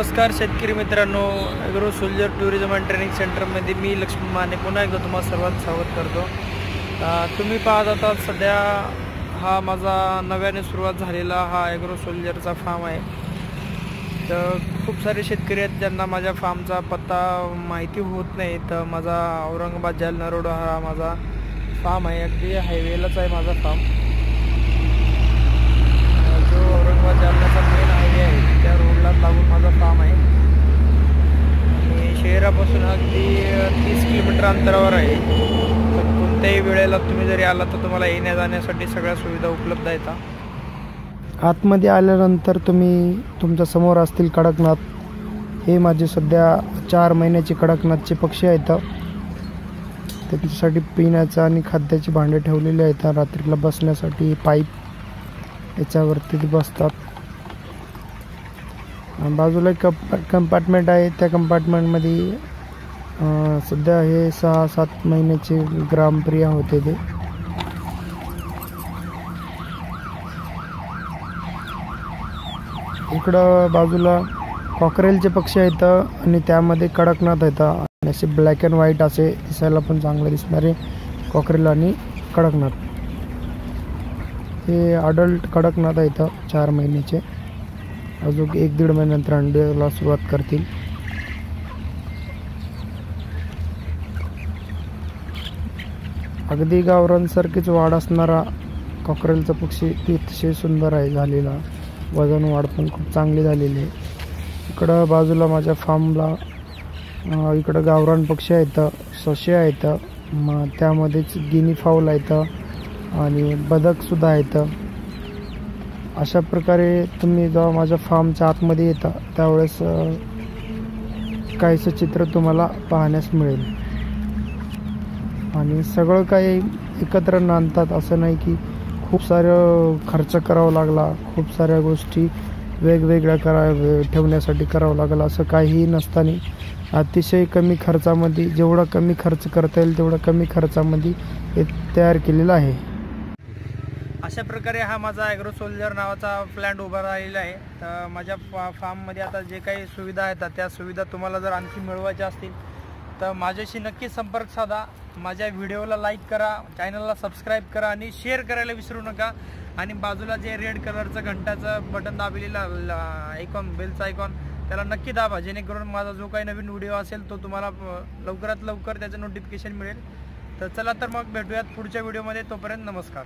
नमस्कार शेतकरी मित्रांनो agro soldier tourism and training सेंटरमध्ये मी लक्ष्मण माने. पुन्हा एकदा तुम्हाला सर्वात स्वागत करतो. तुम्ही पाहत आता सध्या हा माझा नव्याने सुरुवात झालेला हा ॲग्रो सोल्जरचा फार्म आहे. तर खूप सारे शेतकरी आहेत ज्यांना माझ्या फार्मचा पत्ता माहिती होत नाही तर माझा औरंगाबाद जालना रोड हा माझा फार्म आहे. अगदी हायवेलाच आहे माझा फार्म जो औरंगाबाद जालन्याचा मेन हायवे आहे त्या रोडला लागून माझा फार्म आहे आणि शहरापासून अगदी तीस किलोमीटर अंतरावर आहे. तर कोणत्याही वेळेला तुम्ही जरी आला तर तुम्हाला येण्या जाण्यासाठी सगळ्या सुविधा उपलब्ध आहेत आतमध्ये आल्यानंतर तुम्ही तुमच्यासमोर असतील कडकनाथ. हे माझे सध्या चार महिन्याचे कडकनाथचे पक्षी आहेत त्यांच्यासाठी पिण्याचं आणि खाद्याची भांडे ठेवलेले आहेत रात्रीला बसण्यासाठी पाईप याच्यावरती ते बसतात. बाजूला एक कप कंपार्टमेंट आहे. त्या कंपार्टमेंटमध्ये सध्या हे सहा सात महिन्याचे ग्रामप्रिया होते ते. इकडं बाजूला कॉकरेलचे पक्षी आहेत आणि त्यामध्ये कडकनाथ आहेत. आणि असे ब्लॅक अँड व्हाईट असे दिसायला पण चांगले दिसणारे कॉकरेल आणि कडकनाथ. हे अडल्ट कडकनाथ आहेत चार महिन्याचे. अजून एक दीड महिन्यानंतर अंड्याला सुरुवात करतील. अगदी गावरांसारखीच वाढ असणारा कॉकरेलचा पक्षी अतिशय सुंदर आहे झालेला. वजन वाढ पण खूप चांगली झालेली आहे. इकडं बाजूला माझ्या फार्मला इकडं गावरान पक्षी आहेत ससे आहेत मग त्यामध्येच गिनी फाऊल आहेत आणि बदकसुद्धा आहेत. अशा प्रकारे तुम्ही जेव्हा माझ्या फार्मच्या आतमध्ये येता त्यावेळेस काहीसं चित्र तुम्हाला पाहण्यास मिळेल. आणि सगळं काही एकत्र नांदतात. असं नाही की खूप सारं खर्च करावा लागला. खूप साऱ्या गोष्टी वेगवेगळ्या करा ठेवण्यासाठी करावं लागलं. असं काहीही नसताना अतिशय कमी खर्चामध्ये जेवढा कमी खर्च करता येईल तेवढा कमी खर्चामध्ये हे तयार केलेलं आहे. अशा प्रकारे हा माझा ॲग्रो सोल्जर नावाचा प्लॅन्ट उभा राहिलेला आहे. तर माझ्या फा फार्ममध्ये आता जे काही सुविधा आहेत त्या सुविधा तुम्हाला जर आणखी मिळवायच्या असतील तर माझ्याशी नक्की संपर्क साधा. माझ्या व्हिडिओला लाईक करा चॅनलला सबस्क्राईब करा आणि शेअर करायला विसरू नका. आणि बाजूला जे रेड कलरचं घंटाचं बटन दाबलेलं आयकॉन बेलचा आयकॉन त्याला नक्की दाबा. जेणेकरून माझा जो काही नवीन व्हिडिओ असेल तो तुम्हाला लवकरात लवकर त्याचं नोटिफिकेशन मिळेल. तर चला तर मग भेटूयात पुढच्या व्हिडिओमध्ये तोपर्यंत नमस्कार.